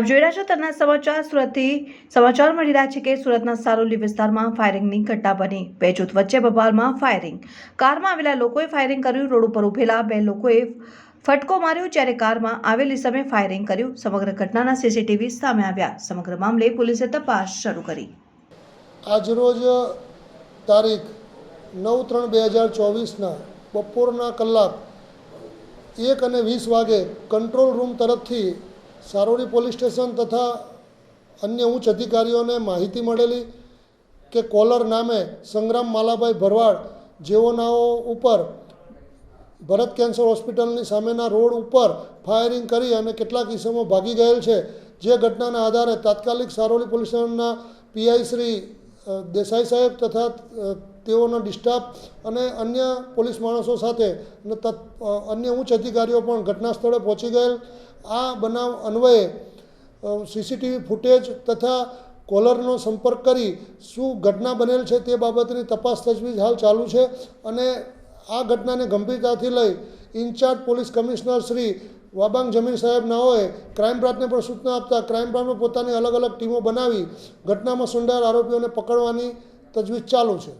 આપ જોઈ રહ્યા છો તેના સમાચાર. સુરતથી સમાચાર મળી રહ્યા છે કે સુરતના સારોલી વિસ્તારમાં ફાયરિંગની ઘટના બની. બે જૂથ વચ્ચે બબાલમાં ફાયરિંગ. કારમાં આવેલા લોકોએ ફાયરિંગ કર્યું. રોડ ઉપર ઉભેલા બે લોકોએ ફટકો માર્યો જ્યારે કારમાં આવેલી સમયે ફાયરિંગ કર્યું. સમગ્ર ઘટનાના સીસીટીવી સામે આવ્યા. સમગ્ર મામલે પોલીસે તપાસ શરૂ કરી. આજરોજ તારીખ નવ ત્રણ બે હજાર ચોવીસના બપોરના કલાક એક અને વીસ વાગે કંટ્રોલ રૂમ તરફથી સારોડી પોલીસ સ્ટેશન તથા અન્ય ઉચ્ચ અધિકારીઓને માહિતી મળેલી કે કોલર નામે સંગ્રામ માલાભાઈ ભરવાડ જેઓનાઓ ઉપર ભરત કેન્સર હોસ્પિટલની સામેના રોડ ઉપર ફાયરિંગ કરી અને કેટલાક ઇસમો ભાગી ગયેલ છે. જે ઘટનાના આધારે તાત્કાલિક સારોલી પોલીસ સ્ટેશનના પીઆઈ શ્રી દેસાઈ સાહેબ તથા તેઓનો ડિસ્ટાફ અને અન્ય પોલીસ માણસો સાથે અને અન્ય ઉચ્ચ અધિકારીઓ પણ ઘટના સ્થળે પહોંચી ગયેલ. આ બનાવ અન્વયે સીસીટીવી ફૂટેજ તથા કોલરનો સંપર્ક કરી શું ઘટના બનેલ છે તે બાબતની તપાસ તજવીજ હાલ ચાલુ છે અને આ ઘટનાને ગંભીરતાથી લઈ incharge police commissioner Shri Wabang Jamir Saheb નાઓએ crime બ્રાન્ચને પણ સૂચના આપતા ક્રાઇમ બ્રાન્ચમાં પોતાની અલગ અલગ ટીમો બનાવી ઘટનામાં સંડોવાયેલ આરોપીઓને પકડવાની તજવીજ ચાલુ છે.